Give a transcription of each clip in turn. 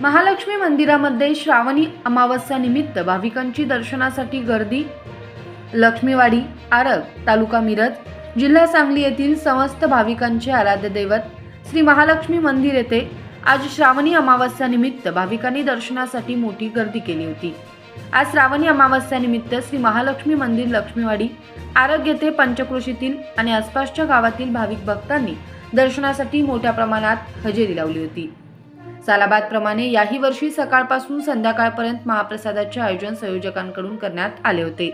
महालक्ष्मी मंदिरामध्ये श्रावणी अमावस्या निमित्त भाविकांची दर्शनासाठी गर्दी लक्ष्मीवाडी आरग तालुका मिरज जिल्हा सांगली येथील समस्त भाविकांचे आराध्य दैवत श्री महालक्ष्मी मंदिर येथे आज श्रावणी अमावस्या निमित्त भाविकांनी दर्शनासाठी मोठी गर्दी केली होती. आज श्रावणी अमावस्या निमित्त श्री महालक्ष्मी मंदिर लक्ष्मीवाडी आरग येथे पंचक्रोशीतील आणि आसपासच्या गावातील भाविक भक्तांनी दर्शनासाठी मोठ्या प्रमाणात हजेरी लावली होती. सालाबादप्रमाणे याही वर्षी सकाळपासून संध्याकाळपर्यंत महाप्रसादाचे आयोजन संयोजकांकडून करण्यात आले होते.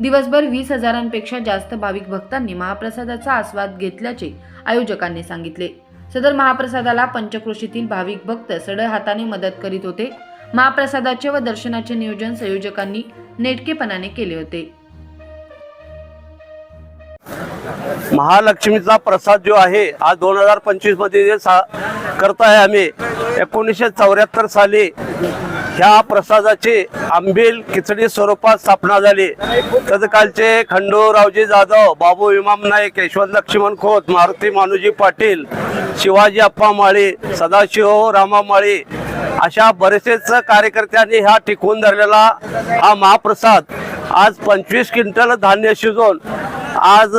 दिवसभर वीस हजारांपेक्षा जास्त भाविक भक्तांनी महाप्रसादाचा आस्वाद घेतल्याचे आयोजकांनी सांगितले. सदर महाप्रसादाला पंचक्रोशीतील भाविक भक्त सडळ हाताने मदत करीत होते. महाप्रसादाचे व दर्शनाचे नियोजन संयोजकांनी नेटकेपणाने केले होते. महालक्ष्मीचा प्रसाद जो आहे आज दोन हजार पंचवीसमध्ये जे सा करत आहे आम्ही एकोणीसशे चौऱ्याहत्तर साली ह्या प्रसादाची आंबील खिचडी स्वरूपात स्थापना झाली. तत्कालचे खंडूरावजी जाधव बाबू इमाम नाईक यशवंत लक्ष्मण खोत मारुती मानुजी पाटील शिवाजी अप्पा माळी सदाशिव रामा माळी अशा बरेचसेच कार्यकर्त्यांनी हा टिकवून धरलेला हा महाप्रसाद आज पंचवीस क्विंटल धान्य शिजवून आज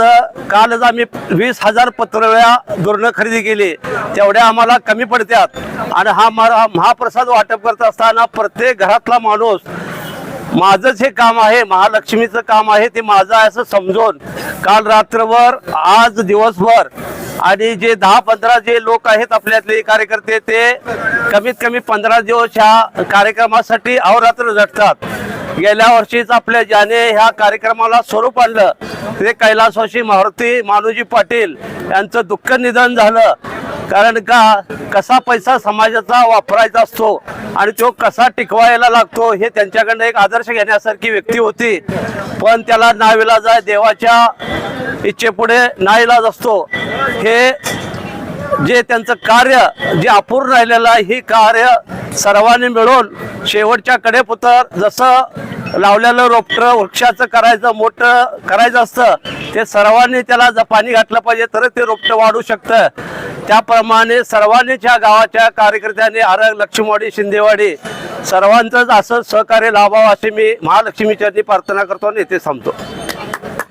कालच आम्ही वीस हजार पत्रव्या दुर्ण खरेदी केली. तेवढ्या आम्हाला कमी पडत्यात. आणि हा मा- हा महाप्रसाद वाटप करत असताना प्रत्येक घरातला माणूस माझंच हे काम आहे महालक्ष्मीचं काम आहे ते माझं आहे असं समजून काल रात्रभर आज दिवसभर आणि जे दहा पंधरा जे लोक आहेत आपल्यातले कार्यकर्ते ते कमीत कमी पंधरा दिवस ह्या कार्यक्रमासाठी अहोरात्र झटतात. गेल्या वर्षीच आपल्या ज्याने ह्या कार्यक्रमाला स्वरूप आणलं ते कैलासवाशी मारुती मानुजी पाटील यांचं दुःख निधन झालं. कारण का कसा पैसा समाजाचा वापरायचा असतो आणि तो कसा टिकवायला लागतो हे त्यांच्याकडनं एक आदर्श घेण्यासारखी व्यक्ती होती. पण त्याला नाविलाज आहे देवाच्या इच्छेपुढे नाईलाज असतो. हे जे त्यांचं कार्य जे अपूर्ण राहिलेलं आहे हे कार्य सर्वांनी मिळून शेवटच्या कडेपुतर जसं लावलेलं रोपटं वृक्षाचं करायचं मोठं करायचं असतं ते सर्वांनी त्याला जर पाणी घातलं पाहिजे तरच ते रोपटं वाढू शकतं. त्याप्रमाणे सर्वांनीच ह्या गावाच्या कार्यकर्त्यांनी आरग लक्ष्मीवाडी शिंदेवाडी सर्वांचंच असं सहकार्य लाभावं असे मी महालक्ष्मीच्या प्रार्थना करतो आणि येथे थांबतो.